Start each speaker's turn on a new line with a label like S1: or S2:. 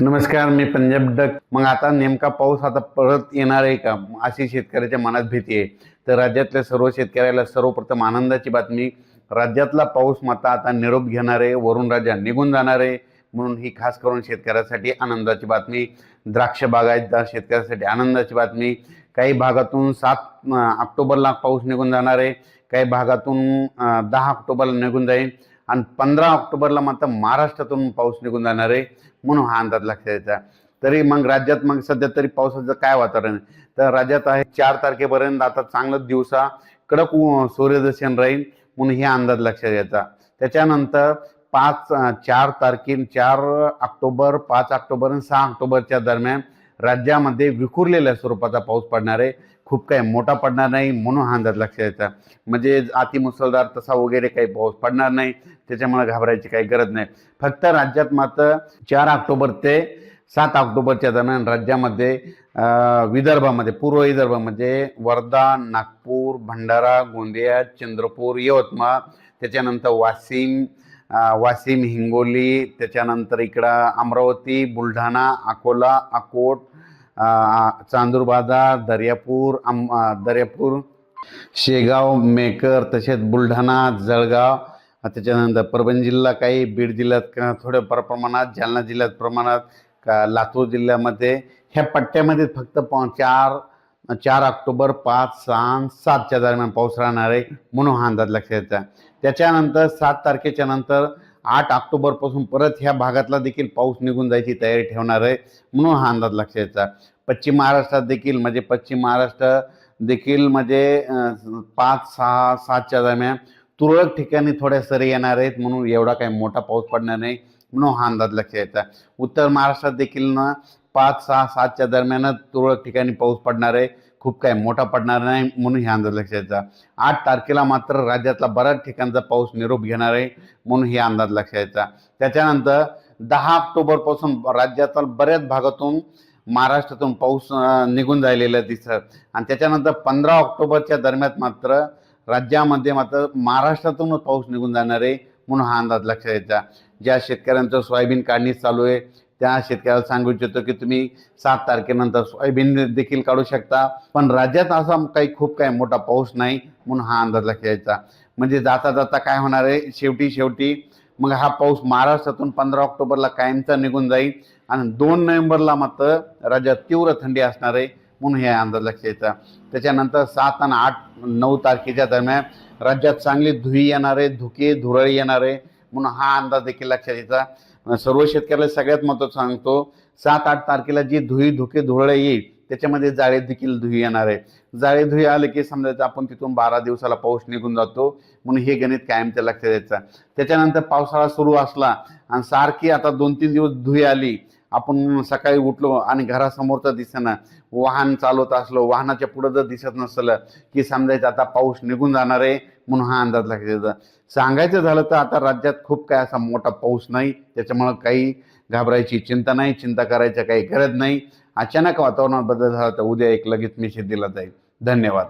S1: नमस्कार मी पंजाब डक मग आता नेमका पाऊस आता परत येणार आहे का? अशी शेतकऱ्याच्या मनात भीती आहे. तर राज्यातल्या सर्व शेतकऱ्याला सर्वप्रथम आनंदाची बातमी. राज्यातला पाऊस मात्र आता निरोप घेणार आहे. वरुण राजा निघून जाणार आहे. म्हणून ही खास करून शेतकऱ्यासाठी आनंदाची बातमी. द्राक्ष बागायतदार शेतकऱ्यासाठी आनंदाची बातमी. काही भागातून सात ऑक्टोबरला पाऊस निघून जाणार आहे. काही भागातून दहा ऑक्टोबरला निघून जाईल. आणि पंधरा ऑक्टोबरला मात्र महाराष्ट्रातून पाऊस निघून जाणार आहे म्हणून हा अंदाज लक्षात यायचा तरी मग राज्यात मग सध्या तरी पावसाचं काय वातावरण आहे? तर राज्यात आहे चार तारखेपर्यंत आता चांगलं दिवसा कडक सूर्यदर्शन राहील म्हणून हे अंदाज लक्षात यायचा त्याच्यानंतर पाच चार तारखे चार ऑक्टोबर पाच ऑक्टोबर आणि सहा ऑक्टोबरच्या दरम्यान राज्यामध्ये विखुरलेल्या स्वरूपाचा पाऊस पडणार आहे. खूप काही मोठा पडणार नाही म्हणून हा अंदाज लक्षात यायचा म्हणजे अति मुसळधार तसा वगैरे काही पाऊस पडणार नाही त्याच्यामुळे घाबरायची काही गरज नाही. फक्त राज्यात मात्र चार ऑक्टोबर ते सात ऑक्टोबरच्या दरम्यान राज्यामध्ये विदर्भामध्ये पूर्व विदर्भ म्हणजे वर्धा नागपूर भंडारा गोंदिया चंद्रपूर यवतमाळ त्याच्यानंतर वाशिम वाशिम हिंगोली त्याच्यानंतर इकडं अमरावती बुलढाणा अकोला अकोट चांदूरबाजार चांदूर बाजार दर्यापूर आम अं, दर्यापूर शेगाव मेकर तसेच बुलढाणा जळगाव त्याच्यानंतर परभणी जिल्हा काही बीड जिल्ह्यात का प्रमाणात जालना जिल्ह्यात प्रमाणात का लातूर जिल्ह्यामध्ये ह्या पट्ट्यामध्ये फक्त चार चार ऑक्टोबर पाच सहा सातच्या दरम्यान पाऊस राहणार आहे म्हणून हा अंदाज लक्षात येतात त्याच्यानंतर सात तारखेच्या नंतर आठ ऑक्टोबरपासून परत ह्या भागातला देखील पाऊस निघून जायची तयारी ठेवणार आहे म्हणून हा अंदाज लक्षात यायचा पश्चिम महाराष्ट्रात देखील म्हणजे पश्चिम महाराष्ट्र देखील म्हणजे पाच सहा सातच्या दरम्यान तुरळक ठिकाणी थोड्या सरी येणार आहेत म्हणून एवढा काही मोठा पाऊस पडणार नाही म्हणून हा अंदाज लक्षात यायचा उत्तर महाराष्ट्रात देखील ना पाच सहा सातच्या दरम्यानच तुरळक ठिकाणी पाऊस पडणार आहे. खूप काही मोठा पडणार नाही म्हणून हे अंदाज लक्षात यायचा आठ तारखेला मात्र राज्यातला बऱ्याच ठिकाणचा पाऊस निरोप घेणार आहे म्हणून हे अंदाज लक्षात यायचा त्याच्यानंतर दहा ऑक्टोबरपासून राज्यातील बऱ्याच भागातून महाराष्ट्रातून पाऊस निघून राहिलेला दिसत आणि त्याच्यानंतर पंधरा ऑक्टोबरच्या दरम्यान मात्र राज्यामध्ये मात्र महाराष्ट्रातूनच पाऊस निघून जाणार आहे म्हणून हा अंदाज लक्षात यायचा ज्या शेतकऱ्यांचं सोयाबीन काढणी चालू आहे त्या शेतकऱ्याला सांगू इच्छितो की तुम्ही सात तारखेनंतर सोयाबीन देखील काढू शकता. पण राज्यात असा काही खूप काही मोठा पाऊस नाही म्हणून हा अंदाज लक्षायचा म्हणजे जाता जाता काय होणार आहे? शेवटी शेवटी मग हा पाऊस महाराष्ट्रातून पंधरा ऑक्टोबरला कायमचा निघून जाईल आणि दोन नोव्हेंबरला मात्र राज्यात तीव्र थंडी असणार आहे म्हणून हे अंदाज लक्षायचा त्याच्यानंतर सात आणि आठ नऊ तारखेच्या दरम्यान राज्यात चांगली धुई येणार आहे धुके धुरळी येणार आहे म्हणून हा अंदाज देखील लक्षात यायचा सर्व शेतकऱ्याला सगळ्यात महत्त्वाचं सांगतो सात आठ तारखेला जी धुई धुके धुरळे येईल त्याच्यामध्ये जाळे देखील धुई येणार आहे. जाळे धुई आले की समजायचं आपण तिथून बारा दिवसाला पाऊस निघून जातो म्हणून हे गणित कायम त्या लक्षात द्यायचं त्याच्यानंतर पावसाळा सुरू असला आणि सारखी आता दोन तीन दिवस धुई आली आपण सकाळी उठलो आणि घरासमोरचं दिसेना. वाहन चालवत असलो वाहनाच्या पुढं जर दिसत नसलं की समजायचं आता पाऊस निघून जाणार आहे म्हणून हा अंदाज लक्षात सांगायचं झालं तर आता राज्यात खूप काय असा मोठा पाऊस नाही त्याच्यामुळं काही घाबरायची चिंता नाही चिंता करायची काही गरज नाही. अचानक वातावरणात बदल झाला तर उद्या एक लगेच मेसेज दिला जाईल. धन्यवाद.